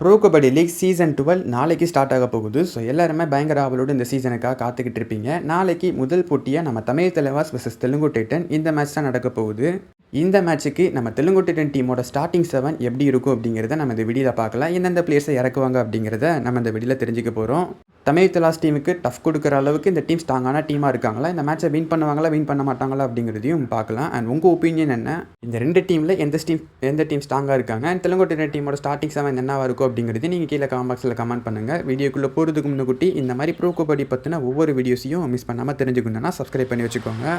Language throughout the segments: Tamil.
Bro kabaddi league season twelve நாளைக்கு ஸ்டார்ட் ஆக போகுது. ஸோ எல்லாருமே பயங்கர ஆவலோடு இந்த சீசனுக்காக காத்துக்கிட்டு இருப்பீங்க. நாளைக்கு முதல் போட்டியாக நம்ம தமிழ் தலைவாஸ் vs தெலுங்கு டைட்டன் இந்த மேட்ச் தான் நடக்க போகுது. இந்த மேட்ச்சுக்கு நம்ம தெலுங்கு டைட்டன் டீமோட ஸ்டார்டிங் செவன் எப்படி இருக்கும் அப்படிங்கிறத நம்ம இந்த வீடியோவில் பார்க்கலாம். எந்தெந்த பிளேயர்ஸை இறக்குவாங்க அப்படிங்கிறத நம்ம இந்த வீடியோவில் தெரிஞ்சுக்க போகிறோம் தமிழ் தலாஸ் டீமுக்கு டஃப் கொடுக்குற அளவுக்கு இந்த டீம் ஸ்ட்ராங்கான டீமாக இருக்காங்களா? இந்த மேட்ச்சை வின் பண்ணுவாங்களா வின் பண்ண மாட்டாங்களா அப்படிங்கிறதையும் பார்க்கலாம். அண்ட் உங்கள் ஒப்பீனியன் என்ன? இந்த ரெண்டு டீமில் எந்த டீம் எந்த டீம் ஸ்ட்ராங்காக இருக்காங்க? அண்ட் தெலுங்கு டீமோட ஸ்டார்டிங் செவன் என்னவாக இருக்கும் அப்படிங்கிறது நீங்கள் கீழே கமெண்ட் பாக்ஸில் கமெண்ட் பண்ணுங்கள் வீடியோக்குள்ளே போகிறதுக்கு முன்னுக்குட்டி இந்த மாதிரி ப்ரோ கபடி பற்றின ஒவ்வொரு வீடியோஸையும் மிஸ் பண்ணாமல் தெரிஞ்சுக்கணுன்னா சப்ஸ்கிரைப் பண்ணி வச்சுக்கோங்க.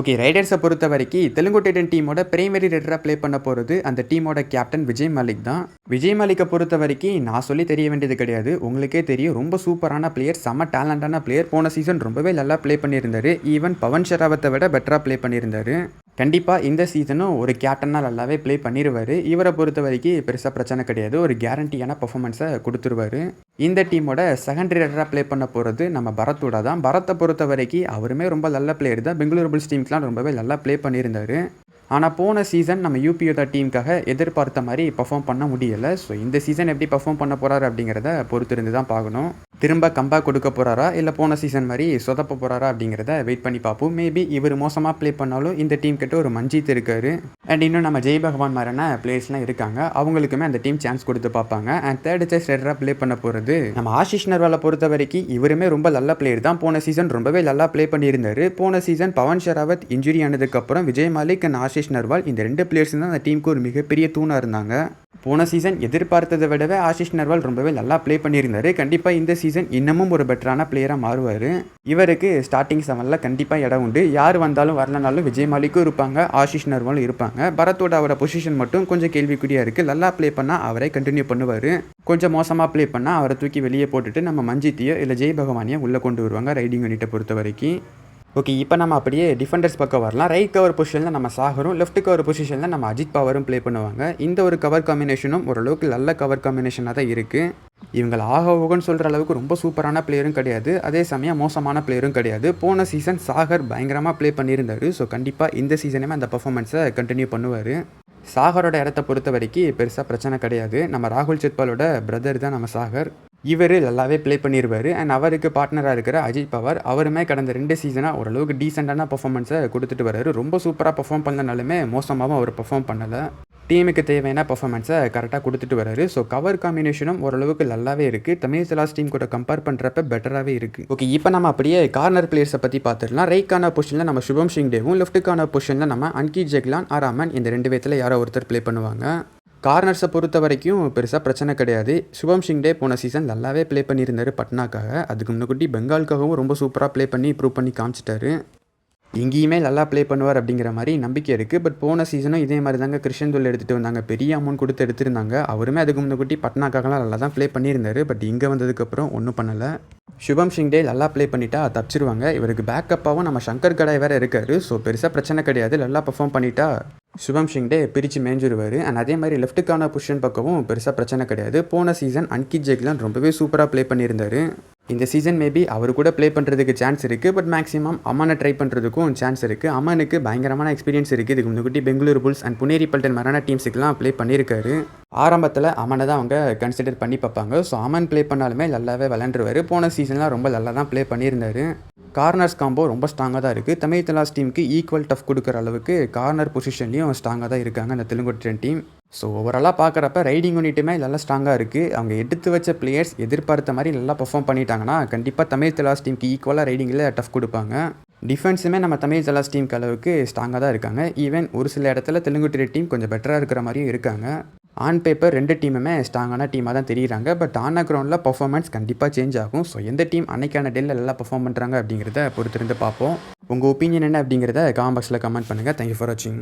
ஓகே ரைடர்ஸை பொறுத்த வரைக்கும் தெலுங்கு டைட்டன் டீமோட பிரைமரி ரைடராக ப்ளே பண்ண போகிறது அந்த டீமோட கேப்டன் விஜய் மலிக் தான். விஜய் மலிக்கை பொறுத்த வரைக்கும் நான் சொல்லி தெரிய வேண்டியது கிடையாது. உங்களுக்கே தெரியும் ரொம்ப சூப்பரான பிளேயர் செம்ம டேலண்டான பிளேயர் போன சீசன் ரொம்பவே நல்லா ப்ளே பண்ணியிருந்தார். ஈவன் பவன் ஷெராவத்தை விட பெட்டராக ப்ளே பண்ணியிருந்தார். கண்டிப்பாக இந்த சீசனும் ஒரு கேப்டனாக நல்லாவே ப்ளே பண்ணிடுவார் இவரை பொறுத்த வரைக்கும் பெருசாக பிரச்சனை கிடையாது. ஒரு கேரண்டியான பர்ஃபார்மன்ஸை கொடுத்துருவாரு. இந்த டீமோட செகண்ட் ரைடராக ப்ளே பண்ண போகிறது நம்ம பரத்தோட தான். பரத்தை பொறுத்த வரைக்கும் அவருமே ரொம்ப நல்ல பிளேயர் தான். பெங்களூரு புல்ஸ் டீம்ஸ்லாம் ரொம்பவே நல்லா ப்ளே பண்ணியிருந்தாரு. ஆனால் போன சீசன் நம்ம யூபியோட டீமுக்காக எதிர்பார்த்த மாதிரி பர்ஃபார்ம் பண்ண முடியலை. ஸோ இந்த சீசன் எப்படி பர்ஃபார்ம் பண்ண போகிறாரு அப்படிங்கிறத பொறுத்திருந்து தான் பார்க்கணும். திரும்ப கம்பேக் கொடுக்க போகிறாரா இல்லை போன சீசன் மாதிரி சொதப்ப போகிறாரா அப்படிங்கிறத வெயிட் பண்ணி பார்ப்போம். மேபி இவர் மோசமாக ப்ளே பண்ணாலும் இந்த டீம் கிட்ட ஒரு மஞ்சித் இருக்காரு. அண்ட் இன்னும் நம்ம ஜெய் பகவான் மாதிரியான பிளேயர்ஸ்லாம் இருக்காங்க அவங்களுக்குமே அந்த டீம் சான்ஸ் கொடுத்து பார்ப்பாங்க. அண்ட் தேர்ட் சேஸ் ரெட்டராக ப்ளே பண்ண போகிறது நம்ம ஆஷிஷ் நர்வாலை பொறுத்த வரைக்கும் இவருமே ரொம்ப நல்ல பிளேயர் தான். போன சீசன் ரொம்பவே நல்லா ப்ளே பண்ணியிருந்தார். போன சீசன் பவன் ஷெராவத் இன்ஜுரி ஆனதுக்கப்புறம் விஜய் மாலிக் அண்ட் ஆஷிஷ் நர்வால் இந்த ரெண்டு பிளேயர்ஸ் தான் அந்த டீமுக்கு ஒரு மிகப்பெரிய தூணாக இருந்தாங்க. போன சீசன் எதிர்பார்த்ததை விடவே ஆஷிஷ் நர்வால் ரொம்பவே நல்லா ப்ளே பண்ணியிருந்தார். கண்டிப்பாக இந்த சீசன் இன்னமும் ஒரு பெட்டரான பிளேயராக மாறுவார். இவருக்கு ஸ்டார்டிங் செவனில் கண்டிப்பாக இடம் உண்டு. யார் வந்தாலும் வரலனாலும் விஜய் மாலிக்கும் இருப்பாங்க ஆஷிஷ் நர்வாலும் இருப்பாங்க. பரத்தோட அவரோட பொசிஷன் மட்டும் கொஞ்சம் கேள்விக்குறியாக இருக்குது நல்லா ப்ளே பண்ணால் அவரே கண்டினியூ பண்ணுவார். கொஞ்சம் மோசமாக ப்ளே பண்ணால் அவரை தூக்கி வெளியே போட்டுட்டு நம்ம மஞ்சித்தியோ இல்லை ஜெய் பகவானையோ உள்ளே கொண்டு வருவாங்க ரைடிங் யூனிட்டை பொறுத்த வரைக்கும் ஓகே இப்போ நம்ம அப்படியே டிஃபெண்டர்ஸ் பக்கம் வரலாம். ரைட் கவர் பொசிஷனில் நம்ம சாகரும் லெஃப்ட் கவர் பொசிஷனில் நம்ம அஜித் பவரும் ப்ளே பண்ணுவாங்க. இந்த ஒரு கவர் காம்பினேஷனும் ஓரளவுக்கு நல்ல கவர் காம்பினேஷனாக தான் இருக்குது இவங்களை ஆக ஓகன்னு சொல்கிற அளவுக்கு ரொம்ப சூப்பரான பிளேயரும் கிடையாது. அதே சமயம் மோசமான பிளேயரும் கிடையாது. போன சீசன் சாகர் பயங்கரமாக ப்ளே பண்ணியிருந்தார். ஸோ கண்டிப்பாக இந்த சீசனுமே அந்த பர்ஃபார்மன்ஸை கண்டினியூ பண்ணுவார். சாகரோட இடத்த பொறுத்த வரைக்கும் பெருசாக பிரச்சனை கிடையாது. நம்ம ராகுல் சித்பாலோட பிரதர் தான் நம்ம சாகர். இவர் நல்லாவே ப்ளே பண்ணிடுவார் அண்ட் அவருக்கு பார்ட்னராக இருக்கிற அஜித் பவார் அவருமே கடந்த ரெண்டு சீசனாக ஓரளவுக்கு டீசெண்டான பர்ஃபார்மன்ஸை கொடுத்துட்டு வராரு ரொம்ப சூப்பராக பர்ஃபார்ம் பண்ணனாலுமே மோசமாகவும் அவர் பர்ஃபார்ம் பண்ணலை. டீமுக்கு தேவையான பர்ஃபார்மன்ஸை கரெக்டாக கொடுத்துட்டு வராரு ஸோ கவர் காம்பினேஷனும் ஓரளவுக்கு நல்லாவே இருக்குது தமிழ் சிலாஸ் டீம் கூட கம்பேர் பண்ணுறப்ப பெட்டராகவே இருக்குது ஓகே இப்போ நம்ம அப்படியே கார்னர் பிளேயர்ஸை பற்றி பார்த்துடலாம் ரைக்கான பொசிஷனில் நம்ம சுபம் சிங் டேவும் லெஃப்ட்டுக்கான பொசிஷனில் நம்ம அன்கி ஜெக்லான் ஆராமன் இந்த ரெண்டு பேத்தில் யாரோ ஒருத்தர் ப்ளே பண்ணுவாங்க. கார்னர்ஸை பொறுத்த வரைக்கும் பெருசாக பிரச்சனை கிடையாது. சுபம் சிங் டே போன சீசன் நல்லாவே ப்ளே பண்ணியிருந்தாரு பட்னாக்காக. அதுக்கு முன்னாடி பெங்காலுக்காகவும் ரொம்ப சூப்பராக ப்ளே பண்ணி இம்ப்ரூவ் பண்ணி காமிச்சிட்டாரு. எங்கேயுமே நல்லா ப்ளே பண்ணுவார் அப்படிங்கிற மாதிரி நம்பிக்கை இருக்குது பட் போன சீசனும் இதே மாதிரி தாங்க கிருஷ்ணன் தொழில் எடுத்துகிட்டு வந்தாங்க. பெரிய அமௌண்ட் கொடுத்து எடுத்திருந்தாங்க. அவருமே அதுக்கு முன்னாடி பட்னாக்காகலாம் நல்லா தான் ப்ளே பண்ணியிருந்தாரு. பட் இங்கே வந்ததுக்கப்புறம் ஒன்றும் பண்ணலை. சுபம் சிங் டே நல்லா ப்ளே பண்ணிட்டா தப்பிச்சிருவாங்க. இவருக்கு பேக்கப்பாகவும் நம்ம சங்கர் கடாய் வேறு இருக்காரு. ஸோ பெருசாக பிரச்சனை கிடையாது. நல்லா பர்ஃபார்ம் பண்ணிட்டா. சுபம் ஷிங்டே பிரித்து மேஞ்சிருவார். அண்ட் அதே மாதிரி லெஃப்ட்டுக்கான பொசிஷன் பக்கமும் பெருசாக பிரச்சனை கிடையாது. போன சீசன் அன்கித் ஜெக்லான் ரொம்பவே சூப்பராக ப்ளே பண்ணியிருந்தார். இந்த சீசன் மேபி அவர் கூட ப்ளே பண்ணுறதுக்கு சான்ஸ் இருக்குது பட் மேக்ஸிமம் அம்மனை ட்ரை பண்ணுறதுக்கும் சான்ஸ் இருக்குது அம்மனுக்கு பயங்கரமான எக்ஸ்பீரியன்ஸ் இருக்குது இதுக்கு முன்னாடி பெங்களூர் புல்ஸ் அண்ட் புனேரி பல்டன் மாதிரியான டீம்ஸுக்கெலாம் ப்ளே பண்ணியிருக்காரு. ஆரம்பத்தில் அமனை தான் அவங்க கன்சிடர் பண்ணி பார்ப்பாங்க. ஸோ அமன் ப்ளே பண்ணாலுமே நல்லாவே விளாண்டுருவார் போன சீசன்லாம் ரொம்ப நல்லா தான் ப்ளே பண்ணியிருந்தார். கார்னர்ஸ் காம்போ ரொம்ப ஸ்ட்ராங்காக தான் இருக்குது தமிழ் தலாஸ் டீமுக்கு ஈக்குவல் டஃப் கொடுக்குற அளவுக்கு கார்னர் பொசிஷன்லேயும் ஸ்ட்ராங்காக தான் இருக்காங்க அந்த தெலுங்கு டீம் ஸோ ஓவராலாக பார்க்குறப்ப ரைடிங் யூனிட்டுமே நல்லா ஸ்ட்ராங்காக இருக்குது அவங்க எடுத்து வச்ச பிளேயர்ஸ் எதிர்பார்த்த மாதிரி நல்லா பர்ஃபார்ம் பண்ணிட்டாங்கன்னா கண்டிப்பாக தமிழ் தலாஸ் டீமுக்கு ஈக்குவலாக ரைடிங்கில் டஃப் கொடுப்பாங்க. டிஃபென்ஸுமே நம்ம தமிழ் தலாஸ் டீமுக்கு அளவுக்கு ஸ்ட்ராங்காக தான் இருக்காங்க. ஈவன் ஒரு சில இடத்துல தெலுங்கு டீம் கொஞ்சம் பெட்டராக இருக்கிற மாதிரியும் இருக்காங்க. ஆன் பேப்பர் ரெண்டு டீமுமே ஸ்ட்ராங்கான டீமாக தான் தெரியுறாங்க. பட் ஆன் கிரவுண்டில் பர்ஃபார்மன்ஸ் கண்டிப்பாக சேஞ்ச் ஆகும். ஸோ எந்த டீம் அன்னைக்கான டேல நல்லா பர்ஃபார்ம் பண்ணுறாங்க அப்படிங்கிறத பொறுத்திருந்து பார்ப்போம். உங்கள் ஒப்பீனியன் என்ன அப்படிங்கிறத காமெண்ட் பாக்ஸில் கமெண்ட் பண்ணுங்கள் தேங்க்யூ ஃபார் வாட்சிங்